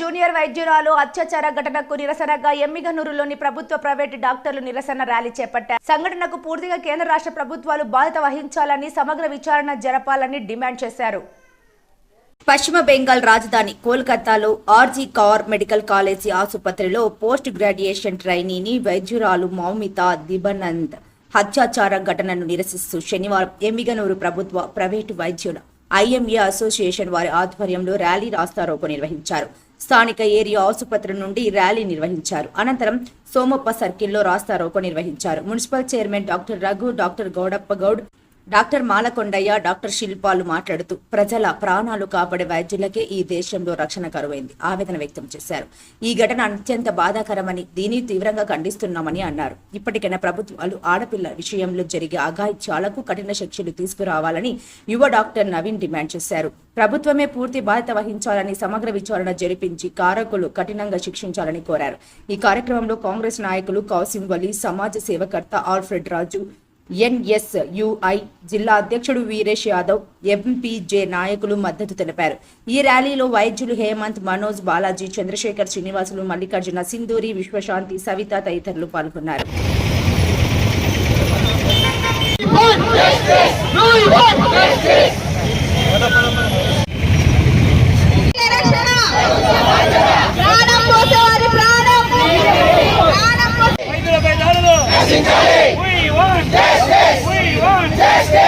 Junior వైద్యురాలు అత్యాచార ఘటనకు నిరసనగా ఎమ్మిగనూరులోని ప్రభుత్వ ప్రైవేటు డాక్టర్లు నిరసన ర్యాలీ చేపట్టారు. సంఘటనకు పూర్తిగా కేంద్ర రాష్ట్ర ప్రభుత్వాలు బాధ్యత వహించాలని సమగ్ర విచారణ జరపాలని డిమాండ్ చేశారు. పశ్చిమ బెంగాల్ రాజధాని కోల్కతాలో ఆర్జీ కౌర్ మెడికల్ కాలేజీ ఆసుపత్రిలో పోస్ట్ గ్రాడ్యుయేషన్ ట్రైనీని వైద్యురాలు మౌమిత దిబనంద్ హత్యాచార ఘటనను నిరసిస్తూ శనివారం ఎమ్మిగనూరు ప్రభుత్వ ప్రైవేటు వైద్యుల ఐఎంఏ అసోసియేషన్ వారి ఆధ్వర్యంలో ర్యాలీ రాస్తారోకో నిర్వహించారు. స్థానిక ఏరియా ఆసుపత్రి నుండి ర్యాలీ నిర్వహించారు. అనంతరం సోమప్ప సర్కిల్లో రాస్తారోకో నిర్వహించారు. Municipal chairman doctor Raghu doctor Gowdappa Goud doctor Malakondaiah doctor శిల్పాలు మాట్లాడుతూ ప్రజల ప్రాణాలు కాపాడే వైద్యులకే ఈ దేశంలో రక్షణ కరువైంది ఆవేదన వ్యక్తం చేశారు. ఈ ఘటన అత్యంత బాధాకరమని దీన్ని తీవ్రంగా ఖండిస్తున్నామని అన్నారు. ఇప్పటికైనా ప్రభుత్వాలు ఆడపిల్ల విషయంలో జరిగే అఘాయిత్యాలకు కఠిన శిక్షలు తీసుకురావాలని యువ డాక్టర్ నవీన్ డిమాండ్ చేశారు. ప్రభుత్వమే పూర్తి బాధ్యత వహించాలని సమగ్ర విచారణ జరిపించి కారకులు కఠినంగా శిక్షించాలని కోరారు. ఈ కార్యక్రమంలో కాంగ్రెస్ నాయకులు కౌసిం వలి సమాజ సేవకర్త ఆల్ఫ్రెడ్ రాజు ఎన్ఎస్యుఐ జిల్లా అధ్యక్షుడు వీరేష్ యాదవ్ ఎంపీజే నాయకులు మద్దతు తెలిపారు. ఈ ర్యాలీలో వైద్యులు హేమంత్ మనోజ్ బాలాజీ చంద్రశేఖర్ శ్రీనివాసులు మల్లికార్జున సింధూరి విశ్వశాంతి సవిత తదితరులు పాల్గొన్నారు. రక్షణ ప్రాణం పోసేవారి ప్రాణం ప్రాణం పోసే వైద్యులపై దాడులు We want justice. We want justice. We want justice. బతుకమ్మాయికి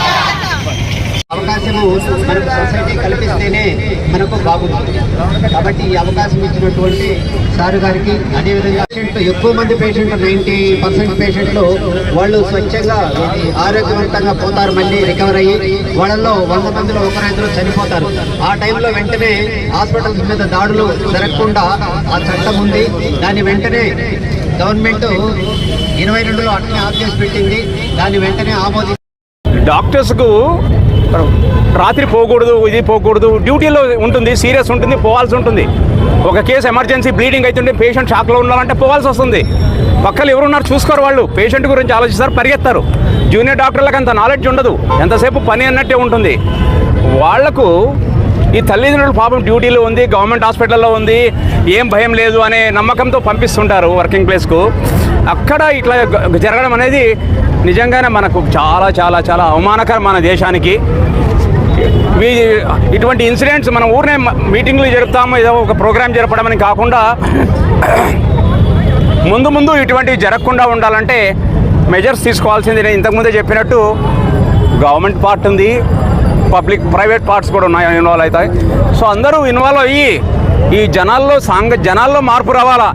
మనకు సొసైటీ కల్పిస్తేనే మనకు బాగుంటుంది. కాబట్టి ఈ అవకాశం ఇచ్చినటువంటి సారు గారికి అదేవిధంగా పేషెంట్ ఎక్కువ మంది పేషెంట్లు నైంటీ పర్సెంట్ పేషెంట్లు వాళ్ళు స్వచ్ఛంగా ఆరోగ్యవంతంగా పోతారు మళ్ళీ రికవర్ అయ్యి వాళ్ళల్లో వంద మందిలో ఒకరైదులు చనిపోతారు. ఆ టైంలో వెంటనే హాస్పిటల్స్ మీద దాడులు జరగకుండా ఆ చట్టం ఉంది. దాన్ని వెంటనే గవర్నమెంట్ ఇరవై రెండులో అట్లనే ఆఫ్ చేసి పెట్టింది. దాన్ని వెంటనే ఆమోది డాక్టర్స్కు రాత్రి పోకూడదు ఇది పోకూడదు. డ్యూటీలో ఉంటుంది సీరియస్ ఉంటుంది పోవాల్సి ఉంటుంది. ఒక కేసు ఎమర్జెన్సీ బ్లీడింగ్ అవుతుంటే పేషెంట్ షాక్లో ఉండాలంటే పోవాల్సి వస్తుంది. పక్కలు ఎవరున్నారు చూసుకోరు వాళ్ళు. పేషెంట్ గురించి ఆలోచిస్తారు పరిగెత్తారు. జూనియర్ డాక్టర్లకు అంత నాలెడ్జ్ ఉండదు. ఎంతసేపు పని అన్నట్టే ఉంటుంది. వాళ్ళకు ఈ తల్లిదండ్రులు పాపం డ్యూటీలో ఉంది గవర్నమెంట్ హాస్పిటల్లో ఉంది. ఏం భయం లేదు అనే నమ్మకంతో పంపిస్తుంటారు వర్కింగ్ ప్లేస్కు. అక్కడ ఇట్లా జరగడం అనేది నిజంగానే మనకు చాలా చాలా చాలా అవమానకరం మన దేశానికి. వీ ఇటువంటి ఇన్సిడెంట్స్ మనం ఊరినే మీటింగ్లు జరుపుతాము ఏదో ఒక ప్రోగ్రామ్ జరపడం అని కాకుండా ముందు ముందు ఇటువంటివి జరగకుండా ఉండాలంటే మెజర్స్ తీసుకోవాల్సింది. నేను ఇంతకుముందే చెప్పినట్టు గవర్నమెంట్ పార్ట్ ఉంది పబ్లిక్ ప్రైవేట్ పార్ట్స్ కూడా ఉన్నాయి ఇన్వాల్వ్ అవుతాయి. సో అందరూ ఇన్వాల్వ్ అయ్యి ఈ జనాల్లో సాంగ జనాల్లో మార్పు రావాలా?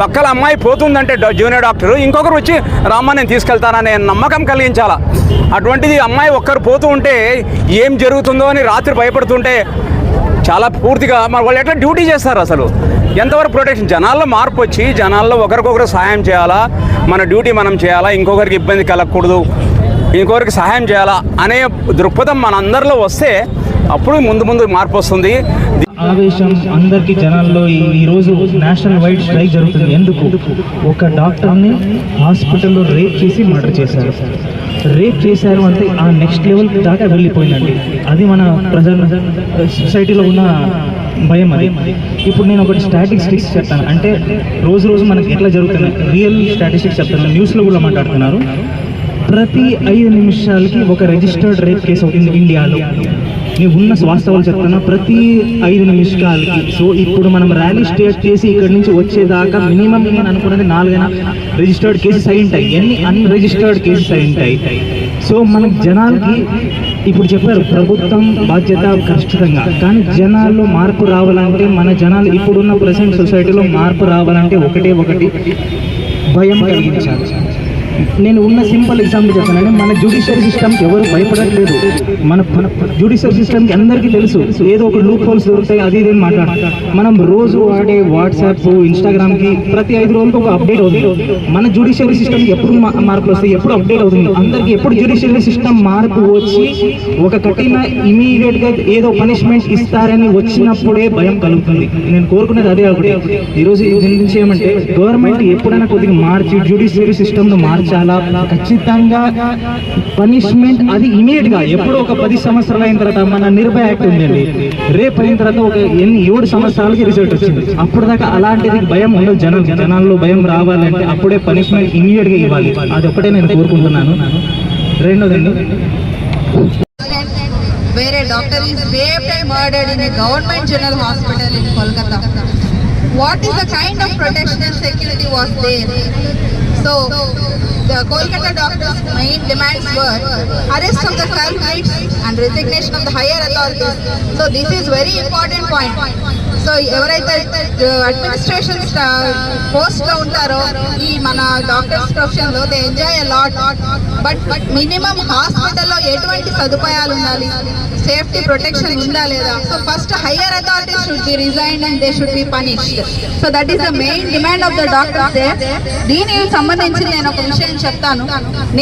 పక్కల అమ్మాయి పోతుందంటే జూనియర్ డాక్టర్. ఇంకొకరు వచ్చి రామ్మ నేను తీసుకెళ్తాననే నమ్మకం కలిగించాలా? అటువంటిది అమ్మాయి ఒక్కరు పోతూ ఉంటే ఏం జరుగుతుందో అని రాత్రి భయపడుతుంటే చాలా పూర్తిగా మరి వాళ్ళు ఎట్లా డ్యూటీ చేస్తారు అసలు? ఎంతవరకు ప్రొటెక్షన్? జనాల్లో మార్పు వచ్చి జనాల్లో ఒకరికొకరు సహాయం చేయాలా? మన డ్యూటీ మనం చేయాలా? ఇంకొకరికి ఇబ్బంది కలగకూడదు. ఇంకొకరికి సహాయం చేయాలా? అనే దృక్పథం మన అందరిలో వస్తే అప్పుడు ముందు ముందు మార్పు వస్తుంది. ఆవేశం అందరికి జనాల్లో ఈ- రోజు నేషనల్ వైడ్ స్ట్రైక్ జరుగుతుంది. ఎందుకు? ఒక డాక్టర్ని హాస్పిటల్లో రేప్ చేసి మర్డర్ చేశారు. రేప్ చేశారు అంటే ఆ నెక్స్ట్ లెవెల్ దాకా వెళ్ళిపోయిందండి. అది మన ప్రజల సొసైటీలో ఉన్న భయం అది. ఇప్పుడు నేను ఒకటి స్టాటిస్టిక్స్ చెప్తాను. అంటే రోజు రోజు మనకి ఎట్లా జరుగుతున్నాయి? రియల్ స్టాటిస్టిక్స్ చెప్తాను. న్యూస్లో కూడా మాట్లాడుతున్నారు. ప్రతి ఐదు నిమిషాలకి ఒక రిజిస్టర్డ్ రేప్ కేసు అవుతుంది ఇండియాలో. నేను ఉన్న వాస్తవాలు చెప్తున్నా ప్రతి ఐదు నిమిషాలకి. సో ఇప్పుడు మనం ర్యాలీ స్టేట్ చేసి ఇక్కడ నుంచి వచ్చేదాకా మినిమం నేను అనుకున్నది నాలుగైనా రిజిస్టర్డ్ కేసెస్ అయి ఉంటాయి ఎన్ని అన్రిజిస్టర్డ్ కేసెస్ అయి ఉంటాయి సో మన జనాలకి ఇప్పుడు చెప్పారు ప్రభుత్వం బాధ్యత ఖచ్చితంగా. కానీ జనాల్లో మార్పు రావాలంటే మన జనాలు ఇప్పుడున్న ప్రజెంట్ సొసైటీలో మార్పు రావాలంటే ఒకటే ఒకటి భయం కలిగించాలి. నేను ఉన్న సింపుల్ ఎగ్జాంపుల్ చెప్తానండి మన జ్యుడిషియల్ సిస్టమ్కి ఎవరు భయపడట్లేదు. మన మన జ్యుడిషియల్ సిస్టమ్కి అందరికీ తెలుసు. ఏదో ఒక లూప్ హోల్స్ దొరుకుతాయి అది ఇది అని మాట్లాడతాం మనం రోజు వాడే వాట్సాప్ ఇన్స్టాగ్రామ్కి ప్రతి ఐదు రోజులకు ఒక అప్డేట్ అవుతుంది. మన జ్యుడిషియల్ సిస్టమ్ ఎప్పుడు మార్పులు వస్తాయి ఎప్పుడు అప్డేట్ అవుతుంది. అందరికీ ఎప్పుడు జ్యుడిషియల్ సిస్టమ్ మార్పు వచ్చి ఒక కఠిన ఇమీడియట్గా ఏదో పనిష్మెంట్ ఇస్తారని వచ్చినప్పుడే భయం కలుగుతుంది. నేను కోరుకునేది అదే ఒకటి. ఈరోజు దీని గురించి ఏమంటే గవర్నమెంట్ ఎప్పుడైనా కొద్దిగా మార్చి జ్యుడిషియరీ సిస్టమ్ను మార్చి చాలా ఖచ్చితంగా పనిష్మెంట్ అది ఇమీడియట్గా ఎప్పుడో ఒక పది సంవత్సరాలు అయిన తర్వాత మన నిర్భయ యాక్ట్ ఉందండి. రేపు అయిన తర్వాత ఒక ఎన్ని ఏడు సంవత్సరాలకి రిజల్ట్ వచ్చింది. అప్పుడు దాకా అలాంటిది భయం ఉండదు జనం. జనాల్లో భయం రావాలంటే అప్పుడే పనిష్మెంట్ ఇమీడియట్గా ఇవ్వాలి. అది ఒకటే నేను కోరుకుంటున్నాను. రెండోదండి. వేరే doctor doctor is raped and murdered in a government general hospital in Kolkata. What is? So, the Kolkata doctors' main demands were arrest of the culprits and resignation of the higher authorities. So, this is very important point. So ఎవరైతే administration పోస్ట్లో ఉంటారో ఈ మన doctors ప్రొఫెషన్లో they enjoy lot but but minimum హాస్పిటల్లో ఎటువంటి సదుపాయాలు ఉండాలి? సేఫ్టీ ప్రొటెక్షన్ ఉందా లేదా? So first higher authorities should be resign and they should be punished so that is the main demand of the doctors దీనికి సంబంధించి నేను ఒక విషయం చెప్తాను.